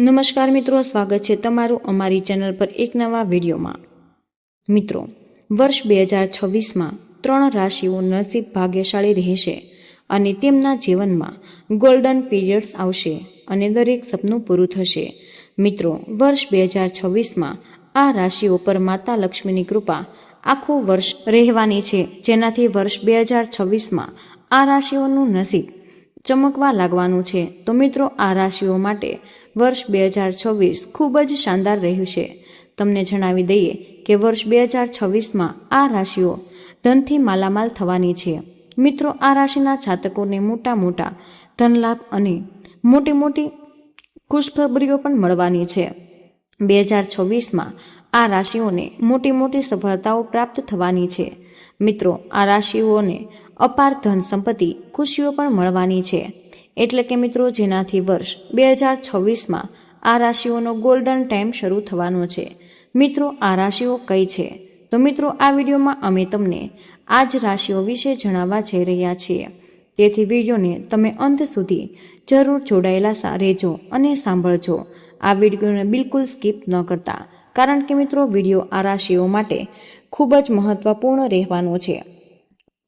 નમસ્કાર મિત્રો, સ્વાગત છે તમારું અમારી ચેનલ પર એક નવા વિડીયોમાં. મિત્રો, વર્ષ બે હજાર છવ્વીસમાં ત્રણ રાશિઓ નસીબ ભાગ્યશાળી રહેશે અને તેમના જીવનમાં ગોલ્ડન પીરિયડ્સ આવશે અને દરેક સપનું પૂરું થશે. મિત્રો, વર્ષ બે હજાર છવ્વીસમાં આ રાશિઓ પર માતા લક્ષ્મીની કૃપા આખું વર્ષ રહેવાની છે. જેનાથી વર્ષ બે હજાર છવ્વીસમાં આ રાશિઓનું નસીબ ચમકવા લાગવાનું છે. તો મિત્રો, આ રાશિઓ માટે વર્ષ બે હજાર છવ્વીસ ખૂબ જ શાનદાર રહ્યું છે. તમને જણાવી દઈએ કે વર્ષ બે હજાર છવ્વીસમાં આ રાશિઓ ધનથી માલામાલ થવાની છે. મિત્રો, આ રાશિના જાતકોને મોટા મોટા ધનલાભ અને મોટી મોટી ખુશખબરીઓ પણ મળવાની છે. બે હજાર છવ્વીસમાં આ રાશિઓને મોટી મોટી સફળતાઓ પ્રાપ્ત થવાની છે. મિત્રો, આ રાશિઓને અપાર ધન સંપત્તિ ખુશીઓ પણ મળવાની છે. એટલે કે મિત્રો, જેનાથી વર્ષ બે હજાર છવ્વીસમાં આ રાશિઓનો ગોલ્ડન ટાઈમ શરૂ થવાનો છે. મિત્રો, આ રાશિઓ કઈ છે? તો મિત્રો, આ વિડીયોમાં અમે તમને આ જ રાશિઓ વિશે જણાવવા જઈ રહ્યા છીએ. તેથી વિડીયોને તમે અંત સુધી જરૂર જોડાયેલા રહેજો અને સાંભળજો. આ વિડીયોને બિલકુલ સ્કીપ ન કરતા. કારણ કે મિત્રો, વીડિયો આ રાશિઓ માટે ખૂબ જ મહત્વપૂર્ણ રહેવાનો છે.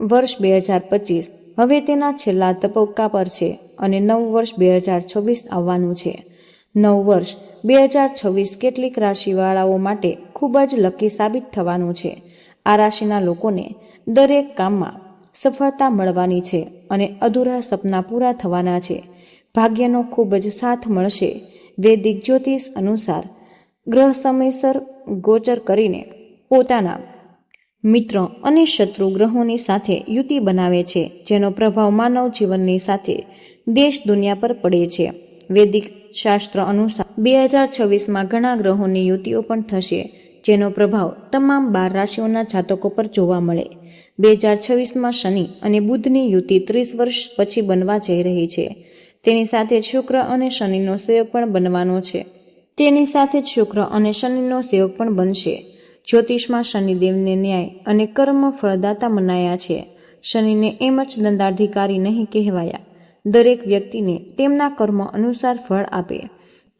વર્ષ બે હજાર પચીસ. હવે તેના છેલ્લા તબક્કા પર છે અને નવ વર્ષ બે હજાર છવ્વીસ આવવાનું છે. નવ વર્ષ બે હજાર છવ્વીસ કેટલીક રાશિવાળાઓ માટે ખૂબ જ લકી સાબિત થવાનું છે. આ રાશિના લોકોને દરેક કામમાં સફળતા મળવાની છે અને અધૂરા સપના પૂરા થવાના છે. ભાગ્યનો ખૂબ જ સાથ મળશે. વૈદિક જ્યોતિષ અનુસાર ગ્રહ સમયસર ગોચર કરીને પોતાના મિત્ર અને શત્રુ ગ્રહોની સાથે યુતિ બનાવે છે, જેનો પ્રભાવ માનવ જીવનની સાથે દેશ દુનિયા પર પડે છે. વૈદિક શાસ્ત્ર અનુસાર બે હજાર છવ્વીસમાં ઘણા ગ્રહોની યુતિઓ પણ થશે, જેનો પ્રભાવ તમામ બાર રાશિઓના જાતકો પર જોવા મળે. બે હજાર છવ્વીસમાં શનિ અને બુધની યુતિ ત્રીસ વર્ષ પછી બનવા જઈ રહી છે. તેની સાથે શુક્ર અને શનિનો સંયોગ પણ બનવાનો છે. તેની સાથે જ શુક્ર અને શનિનો સંયોગ પણ બનશે. જ્યોતિષમાં શનિદેવને ન્યાય અને કર્મ ફળદાતા મનાયા છે. શનિને એમ જ દંડાધિકારી નહીં કહેવાયા. દરેક વ્યક્તિને તેમના કર્મ અનુસાર ફળ આપે.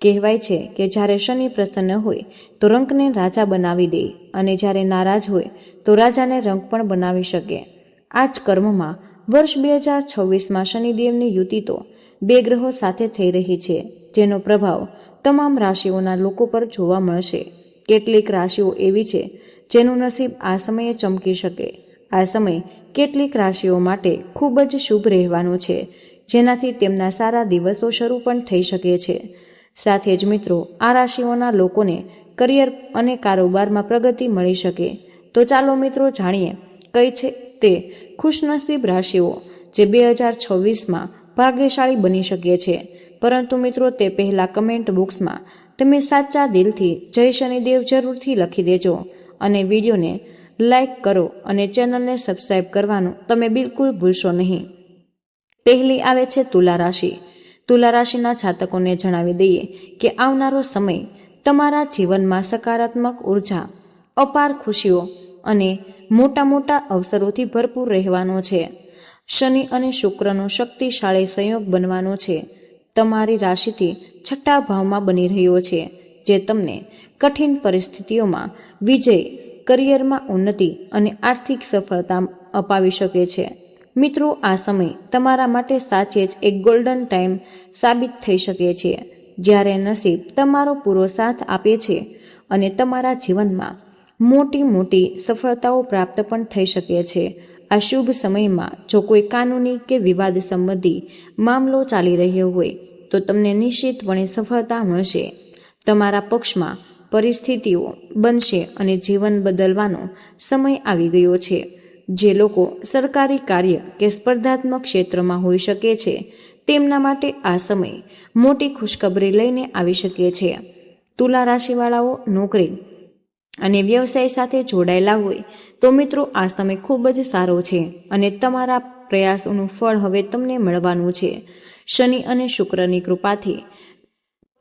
કહેવાય છે કે જ્યારે શનિ પ્રસન્ન હોય, તો રંકને રાજા બનાવી દે અને જ્યારે નારાજ હોય, તો રાજાને રંક પણ બનાવી શકે. આ જ કર્મમાં વર્ષ બે હજાર છવ્વીસમાં શનિદેવની યુતિ તો બે ગ્રહો સાથે થઈ રહી છે, જેનો પ્રભાવ તમામ રાશિઓના લોકો પર જોવા મળશે. કેટલીક રાશિઓ એવી છે જેનું નસીબ આ સમયે ચમકી શકે. આ સમય કેટલીક રાશિઓ માટે ખૂબ જ શુભ રહેવાનું છે, જેનાથી તેમના સારા દિવસો શરૂ પણ થઈ શકે છે. સાથે જ મિત્રો, આ રાશિઓના લોકોને કરિયર અને કારોબારમાં પ્રગતિ મળી શકે. તો ચાલો મિત્રો જાણીએ, કઈ છે તે ખુશનસીબ રાશિઓ જે બે હજાર છવ્વીસમાં ભાગ્યશાળી બની શકે છે. પરંતુ મિત્રો તે પહેલાં કમેન્ટ બોક્સમાં તમે સાચા દિલથી જય શનિદેવ જરૂરથી લખી દેજો અને વિડીયોને લાઈક કરો અને ચેનલને સબસ્ક્રાઈબ કરવાનું તમે બિલકુલ ભૂલશો નહીં. પહેલી આવે છે તુલા રાશિ. તુલા રાશિના જાતકોને જણાવી દઈએ કે આવનારો સમય તમારા જીવનમાં સકારાત્મક ઊર્જા, અપાર ખુશીઓ અને મોટા મોટા અવસરોથી ભરપૂર રહેવાનો છે. શનિ અને શુક્રનો શક્તિશાળી સંયોગ બનવાનો છે. તમારી રાશિથી છઠ્ઠા ભાવમાં બની રહ્યો છે, જે તમને કઠિન પરિસ્થિતિઓમાં વિજય, કરિયરમાં ઉન્નતિ અને આર્થિક સફળતા અપાવી શકે છે. મિત્રો, આ સમય તમારા માટે સાચે જ એક ગોલ્ડન ટાઈમ સાબિત થઈ શકે છે. જ્યારે નસીબ તમારો પૂરો સાથ આપે છે અને તમારા જીવનમાં મોટી મોટી સફળતાઓ પ્રાપ્ત પણ થઈ શકે છે. આ શુભ સમયમાં જો કોઈ કાનૂની કે વિવાદ સંબંધી મામલો ચાલી રહ્યો હોય તો તમને નિશ્ચિતપણે સફળતા મળશે. તમારા પક્ષમાં પરિસ્થિતિઓ બનશે અને જીવન બદલવાનો સમય આવી ગયો છે. જે લોકો સરકારી કાર્ય કે સ્પર્ધાત્મક ક્ષેત્રમાં હોઈ શકે છે, તેમના માટે આ સમય મોટી ખુશખબરી લઈને આવી શકે છે. તુલા રાશિવાળાઓ, નોકરી અને વ્યવસાય સાથે જોડાયેલા હોય, તો મિત્રો આ સમય ખૂબ જ સારો છે અને તમારા પ્રયાસોનું ફળ હવે તમને મળવાનું છે. શનિ અને શુક્રની કૃપાથી.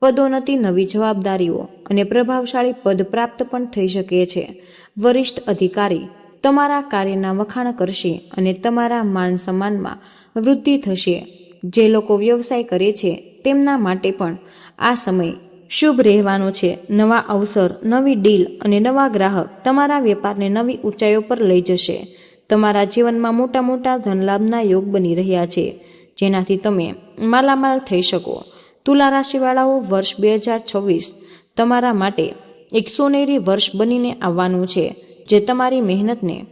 પદોન્નતિ નવી જવાબદારીઓ અને પ્રભાવશાળી પદ પ્રાપ્ત પણ થઈ શકે છે. વરિષ્ઠ અધિકારી, તમારા કાર્યના વખાણ કરશે અને તમારા માન સન્માનમાં વૃદ્ધિ થશે. જે લોકો વ્યવસાય કરે છે, તેમના માટે પણ આ સમય શુભ રહેવાનો છે. નવા અવસર, નવી ડીલ અને નવા ગ્રાહક તમારા વેપારને નવી ઊંચાઈઓ પર લઈ જશે. તમારા જીવનમાં મોટા મોટા ધનલાભના યોગ બની રહ્યા છે. જેનાથી તમે માલામાલ થઈ શકો. તુલા રાશિવાળાઓ, વર્ષ બે હજાર છવ્વીસ તમારા માટે એક સોનેરી વર્ષ બનીને આવવાનું છે, જે તમારી મહેનતને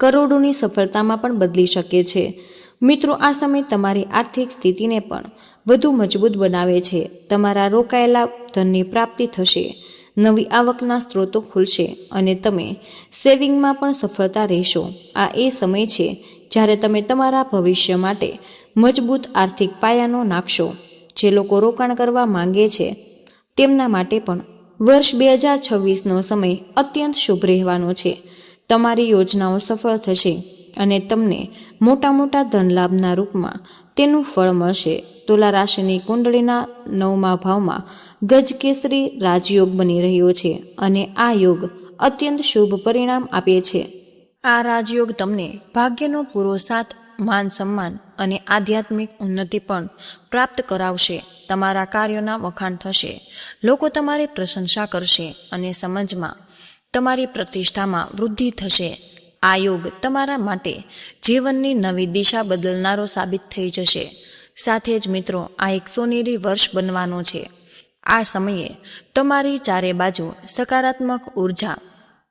કરોડોની સફળતામાં પણ બદલી શકે છે. મિત્રો, આ સમય તમારી આર્થિક સ્થિતિને પણ વધુ મજબૂત બનાવે છે. તમારા રોકાયેલા ધનની પ્રાપ્તિ થશે. નવી આવકના સ્ત્રોતો ખુલશે અને તમે સેવિંગમાં પણ સફળતા રહેશો. આ એ સમય છે જ્યારે તમે તમારા ભવિષ્ય માટે મજબૂત આર્થિક પાયાનો નાખશો જે લોકો રોકાણ કરવા માંગે છે. તેમના માટે પણ વર્ષ બે હજાર છવ્વીસનો સમય અત્યંત શુભ રહેવાનો છે. તમારી યોજનાઓ સફળ થશે અને તમને મોટા મોટા ધનલાભના રૂપમાં તેનું ફળ મળશે. તુલા રાશિની કુંડળીના નવમા ભાવમાં ગજકેસરી રાજયોગ બની રહ્યો છે અને આ યોગ અત્યંત શુભ પરિણામ આપે છે. આ રાજયોગ તમને ભાગ્યનો પૂરો સાથ માન સન્માન અને આધ્યાત્મિક ઉન્નતિ પણ પ્રાપ્ત કરાવશે. તમારા કાર્યોના વખાણ થશે. લોકો તમારી પ્રશંસા કરશે અને સમજમાં તમારી પ્રતિષ્ઠામાં વૃદ્ધિ થશે. આ યોગ તમારા માટે જીવનની નવી દિશા બદલનારો સાબિત થઈ જશે. સાથે જ મિત્રો, આ એક સોનેરી વર્ષ બનવાનો છે. આ સમયે તમારી ચારે બાજુ સકારાત્મક ઊર્જા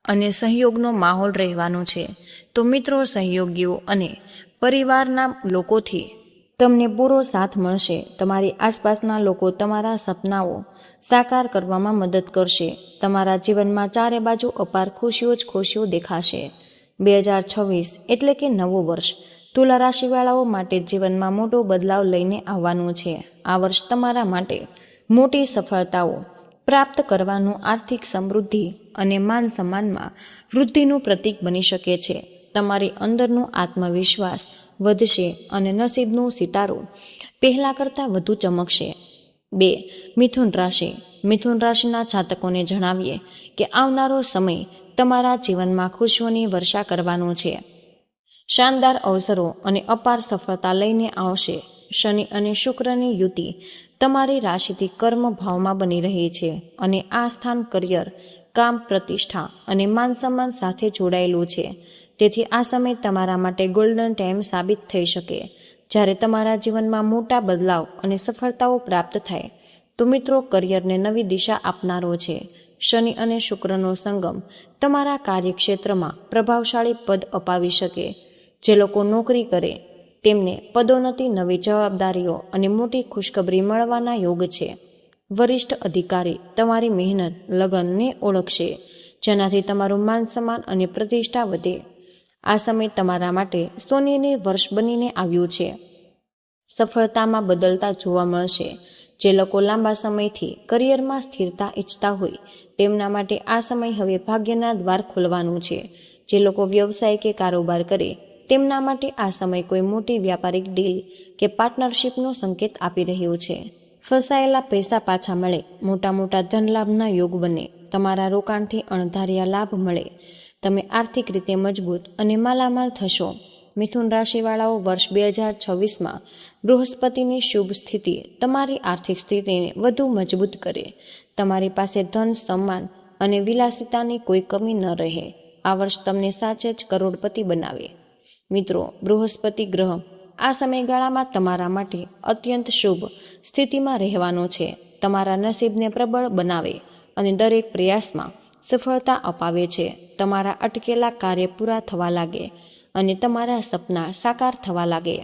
અને સહયોગનો માહોલ રહેવાનો છે. તો મિત્રો, સહયોગીઓ અને પરિવારના લોકોથી તમને પૂરો સાથ મળશે. તમારી આસપાસના લોકો તમારા સપનાઓ સાકાર કરવામાં મદદ કરશે. તમારા જીવનમાં ચારે બાજુ અપાર ખુશીઓ જ ખુશીઓ દેખાશે. બે હજાર છવ્વીસ એટલે કે નવું વર્ષ તુલા રાશિવાળાઓ માટે જીવનમાં મોટો બદલાવ લઈને આવવાનું છે. આ વર્ષ તમારા માટે મોટી સફળતાઓ પ્રાપ્ત કરવાનું આર્થિક સમૃદ્ધિ અને માન સન્માનમાં વૃદ્ધિનું પ્રતીક બની શકે છે. તમારી અંદરનો આત્મવિશ્વાસ વધશે અને નસીબનું સિતારો પહેલાં કરતાં વધુ ચમકશે. બે, મિથુન રાશિ. મિથુન રાશિના જાતકોને જણાવીએ કે આવનારો સમય તમારા જીવનમાં ખુશીઓની વર્ષા કરવાનો છે. શાનદાર અવસરો અને અપાર સફળતા લઈને આવશે. શનિ અને શુક્રની યુતિ તમારી રાશિથી કર્મ ભાવમાં બની રહી છે અને આ સ્થાન કરિયર, કામ, પ્રતિષ્ઠા અને માન સન્માન સાથે જોડાયેલું છે. તેથી આ સમય તમારા માટે ગોલ્ડન ટાઈમ સાબિત થઈ શકે. જ્યારે તમારા જીવનમાં મોટા બદલાવ અને સફળતાઓ પ્રાપ્ત થાય, તો મિત્રો કરિયરને નવી દિશા આપનારો છે. શનિ અને શુક્રનો સંગમ તમારા કાર્યક્ષેત્રમાં પ્રભાવશાળી પદ અપાવી શકે. જે લોકો નોકરી કરે, તેમને પદોન્નતિ નવી જવાબદારીઓ અને મોટી ખુશખબરી મળવાના યોગ છે. વરિષ્ઠ અધિકારી તમારી મહેનત, લગનને ઓળખશે, જેનાથી તમારું માન સન્માન અને પ્રતિષ્ઠા વધે. આ સમય તમારા માટે સોનેને વર્ષ બનીને આવ્યું છે. સફળતામાં બદલતા જોવા મળશે. જે લોકો લાંબા સમયથી કરિયરમાં સ્થિરતા ઈચ્છતા હોય, તેમના માટે આ સમય હવે ભાગ્યના દ્વાર ખોલવાનું છે. જે લોકો વ્યવસાય કે કારોબાર કરે, તેમના માટે આ સમય કોઈ મોટી વ્યાપારિક ડીલ કે પાર્ટનરશિપનો સંકેત આપી રહ્યો છે. ફસાયેલા પૈસા પાછા મળે, મોટા મોટા ધનલાભના યોગ બને, તમારા રોકાણથી અણધાર્યા લાભ મળે. તમે આર્થિક રીતે મજબૂત અને માલામાલ થશો. મિથુન રાશિવાળાઓ વર્ષ બે હજાર છવ્વીસમાં બૃહસ્પતિની શુભ સ્થિતિ તમારી આર્થિક સ્થિતિને વધુ મજબૂત કરે. તમારી પાસે ધન, સન્માન અને વિલાસિતાની કોઈ કમી ન રહે. આ વર્ષ તમને સાચે જ કરોડપતિ બનાવે. મિત્રો, બૃહસ્પતિ ગ્રહ આ સમયગાળામાં તમારા માટે અત્યંત શુભ સ્થિતિમાં રહેવાનો છે. તમારા નસીબને પ્રબળ બનાવે અને દરેક પ્રયાસમાં સફળતા અપાવે છે. તમારા અટકેલા કાર્ય પૂરા થવા લાગે અને તમારા સપના સાકાર થવા લાગે.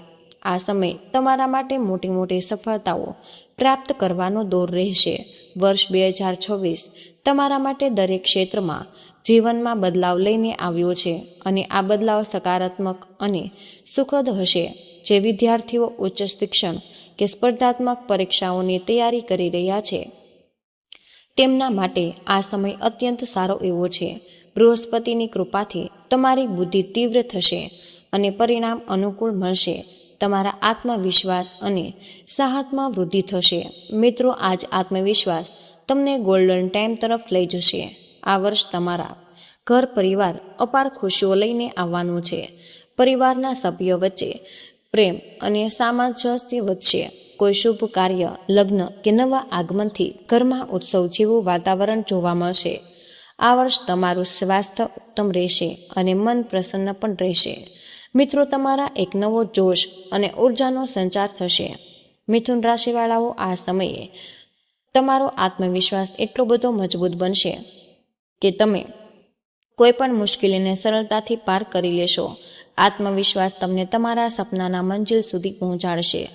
આ સમય તમારા માટે મોટી મોટી સફળતાઓ પ્રાપ્ત કરવાનો દોર રહેશે. વર્ષ બે હજાર છવ્વીસ તમારા માટે દરેક ક્ષેત્રમાં જીવનમાં બદલાવ લઈને આવ્યો છે અને આ બદલાવ સકારાત્મક અને સુખદ હશે. જે વિદ્યાર્થીઓ ઉચ્ચ શિક્ષણ કે સ્પર્ધાત્મક પરીક્ષાઓની તૈયારી કરી રહ્યા છે તેમના માટે આ સમય અત્યંત સારો એવો છે. બૃહસ્પતિની કૃપાથી તમારી બુદ્ધિ તીવ્ર થશે અને પરિણામ અનુકૂળ મળશે. તમારા આત્મવિશ્વાસ અને સાહસમાં વૃદ્ધિ થશે. મિત્રો, આજ આત્મવિશ્વાસ તમને ગોલ્ડન ટાઈમ તરફ લઈ જશે. આ વર્ષ તમારા ઘર પરિવાર અપાર ખુશીઓ લઈને આવવાનું છે. પરિવારના સભ્યો વચ્ચે પ્રેમ અને સામંજસ્ય વધશે. કોઈ શુભ કાર્ય, લગ્ન કે નવા આગમનથી ઘરમાં ઉત્સવ જેવું વાતાવરણ જોવા મળશે. આ વર્ષ તમારું સ્વાસ્થ્ય ઉત્તમ રહેશે અને મન પ્રસન્ન પણ રહેશે. મિત્રો, તમારા એક નવો જોશ અને ઉર્જાનો સંચાર થશે. મિથુન રાશિવાળાઓ, આ સમયે તમારો આત્મવિશ્વાસ એટલો બધો મજબૂત બનશે કે તમે કોઈ પણ મુશ્કેલીને સરળતાથી પાર કરી લેશો. આત્મવિશ્વાસ તમને તમારા સપનાના મંજિલ સુધી પહોંચાડશે.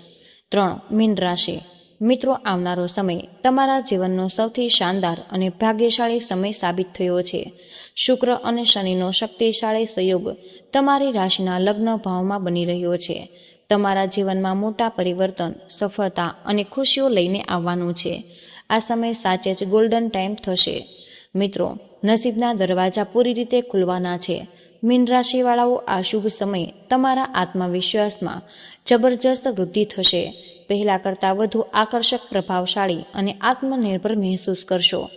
ત્રણ મીન રાશિ. મિત્રો, આવનારો સમય તમારા જીવનનો સૌથી શાનદાર અને ભાગ્યશાળી સમય સાબિત થયો છે. શુક્ર અને શનિનો શક્તિશાળી સંયોગ તમારી રાશિના લગ્ન ભાવમાં બની રહ્યો છે. તમારા જીવનમાં મોટા પરિવર્તન, સફળતા અને ખુશીઓ લઈને આવવાનું છે. આ સમય સાચે જ ગોલ્ડન ટાઈમ થશે. મિત્રો, નસીબના દરવાજા પૂરી રીતે ખુલવાના છે. મીન રાશિવાળાઓ, આ શુભ સમય તમારા આત્મવિશ્વાસમાં જબરજસ્ત વૃદ્ધિ થશે. પહેલાં કરતાં વધુ આકર્ષક પ્રભાવશાળી અને આત્મનિર્ભર મહેસૂસ કરશો.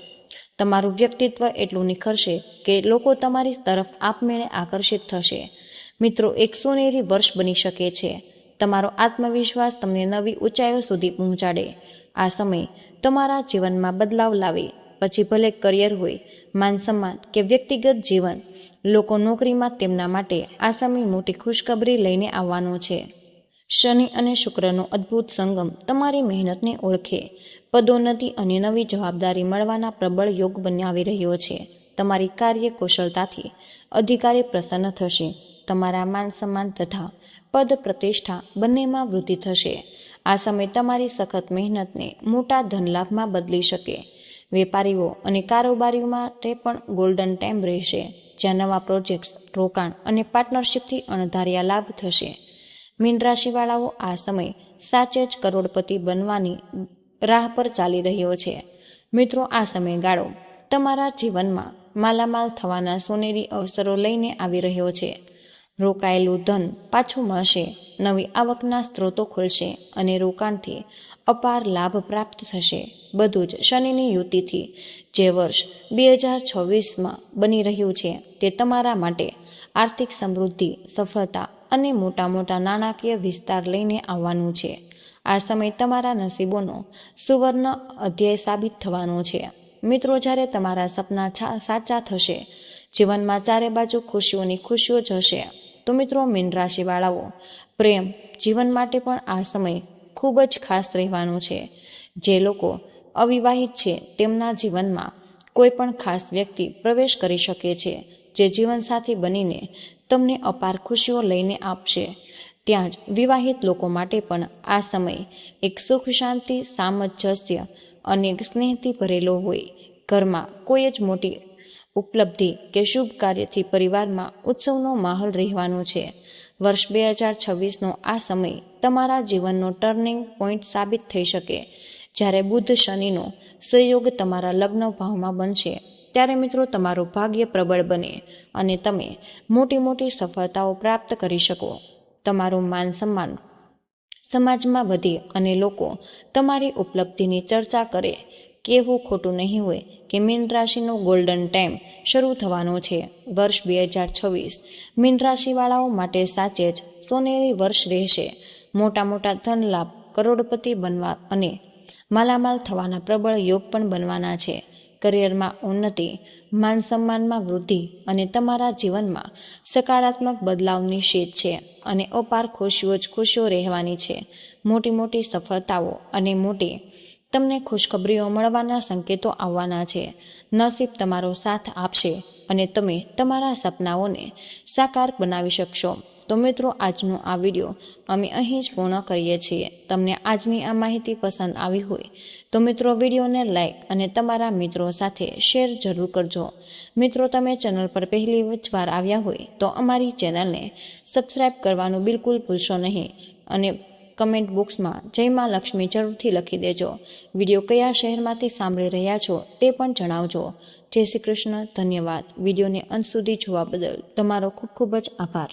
તમારું વ્યક્તિત્વ એટલું નિખરશે કે લોકો તમારી તરફ આપમેળે આકર્ષિત થશે. મિત્રો, એક સોનેરી વર્ષ બની શકે છે. તમારો આત્મવિશ્વાસ તમને નવી ઊંચાઈઓ સુધી પહોંચાડે. આ સમય તમારા જીવનમાં બદલાવ લાવે. પછી ભલે કરિયર હોય, માન સન્માન કે વ્યક્તિગત જીવન, લોકો નોકરીમાં તેમના માટે આ સમય મોટી ખુશખબરી લઈને આવવાનો છે. શનિ અને શુક્રનો અદ્ભુત સંગમ તમારી મહેનતને ઓળખે. પદોન્નતિ અને નવી જવાબદારી મળવાના પ્રબળ યોગ બનાવી રહ્યો છે. તમારી કાર્ય કુશળતાથી અધિકારી પ્રસન્ન થશે. તમારા માન સન્માન તથા પદ પ્રતિષ્ઠા બંનેમાં વૃદ્ધિ થશે. આ સમય તમારી સખત મહેનતને મોટા ધનલાભમાં બદલી શકે. વેપારીઓ અને કારોબારીઓ માટે પણ ગોલ્ડન ટાઈમ રહેશે. જ્યાં નવા પ્રોજેક્ટ્સ રોકાણ અને પાર્ટનરશિપથી અણધાર્યા લાભ થશે. મીન આ સમય સાચે જ કરોડપતિ બનવાની રાહ પર ચાલી રહ્યો છે. મિત્રો, આ સમયગાળો તમારા જીવનમાં માલામાલ થવાના સોનેરી અવસરો લઈને આવી રહ્યો છે. રોકાયેલું ધન પાછું મળશે, નવી આવકના સ્ત્રોતો ખુલશે અને રોકાણથી અપાર લાભ પ્રાપ્ત થશે. બધું જ શનિની યુતિથી જે વર્ષ બે હજાર છવ્વીસમાં બની રહ્યું છે તે તમારા માટે આર્થિક સમૃદ્ધિ, સફળતા અને મોટા મોટા નાણાકીય વિસ્તાર લઈને આવવાનું છે. આ સમય તમારા નસીબોનો સુવર્ણ અધ્યાય સાબિત થવાનો છે. મિત્રો, જ્યારે તમારા સપના સાચા થશે, જીવનમાં ચારે બાજુ ખુશીઓની ખુશીઓ જ હશે. તો મિત્રો, મીન રાશિવાળાઓ, પ્રેમ, જીવન માટે પણ આ સમય ખૂબ જ ખાસ રહેવાનું છે. જે લોકો અવિવાહિત છે, તેમના જીવનમાં કોઈ પણ ખાસ વ્યક્તિ પ્રવેશ કરી શકે છે, જે જીવનસાથી બનીને તમને અપાર ખુશીઓ લઈને આપશે. ત્યાં જ વિવાહિત લોકો માટે પણ આ સમય એક સુખ શાંતિ, સામંજસ્ય અને સ્નેહથી ભરેલો હોય. ઘરમાં કોઈ જ મોટી ઉપલબ્ધિ કે શુભ કાર્યથી પરિવારમાં ઉત્સવનો માહોલ રહેવાનો છે. વર્ષ બે હજાર છવ્વીસનો આ સમય તમારા જીવનનો ટર્નિંગ પોઈન્ટ સાબિત થઈ શકે. જ્યારે બુદ્ધ શનિનો સહયોગ તમારા લગ્ન ભાવમાં બનશે. ત્યારે મિત્રો તમારું ભાગ્ય પ્રબળ બને અને તમે મોટી મોટી સફળતાઓ પ્રાપ્ત કરી શકો. તમારું માન સન્માન સમાજમાં વધે અને લોકો તમારી ઉપલબ્ધિની ચર્ચા કરે. કહેવું ખોટું નહીં હોય કે મીન રાશિનો ગોલ્ડન ટાઈમ શરૂ થવાનો છે. વર્ષ બે હજાર છવ્વીસ મીન રાશિવાળાઓ માટે સાચે જ સોનેરી વર્ષ રહેશે. મોટા મોટા ધન લાભ કરોડપતિ બનવા અને માલામાલ થવાના પ્રબળ યોગ પણ બનવાના છે. કરિયરમાં ઉન્નતિ, માન સન્માનમાં વૃદ્ધિ અને તમારા જીવનમાં સકારાત્મક બદલાવની શેત છે અને અપાર ખુશીઓ જ ખુશીઓ રહેવાની છે. મોટી મોટી સફળતાઓ અને મોટી તમને ખુશખબરીઓ મળવાના સંકેતો આવવાના છે. નસીબ તમારો સાથ આપશે અને તમે તમારા સપનાઓને સાકાર બનાવી શકશો. તો મિત્રો, આજનો આ વીડિયો અમે અહીં જ પૂર્ણ કરીએ છીએ. તમને આજની આ માહિતી પસંદ આવી હોય તો મિત્રો, વિડીયોને લાઇક અને તમારા મિત્રો સાથે શેર જરૂર કરજો. મિત્રો, તમે ચેનલ પર પહેલી જ વાર આવ્યા હોય તો અમારી ચેનલને સબસ્ક્રાઈબ કરવાનું બિલકુલ ભૂલશો નહીં અને કમેન્ટ બોક્સમાં જય માં લક્ષ્મી જરૂરથી લખી દેજો. વીડિયો કયા શહેરમાંથી સાંભળી રહ્યા છો તે પણ જણાવજો. જય શ્રી કૃષ્ણ. ધન્યવાદ. વિડીયોને અંત સુધી જોવા બદલ તમારો ખૂબ ખૂબ જ આભાર.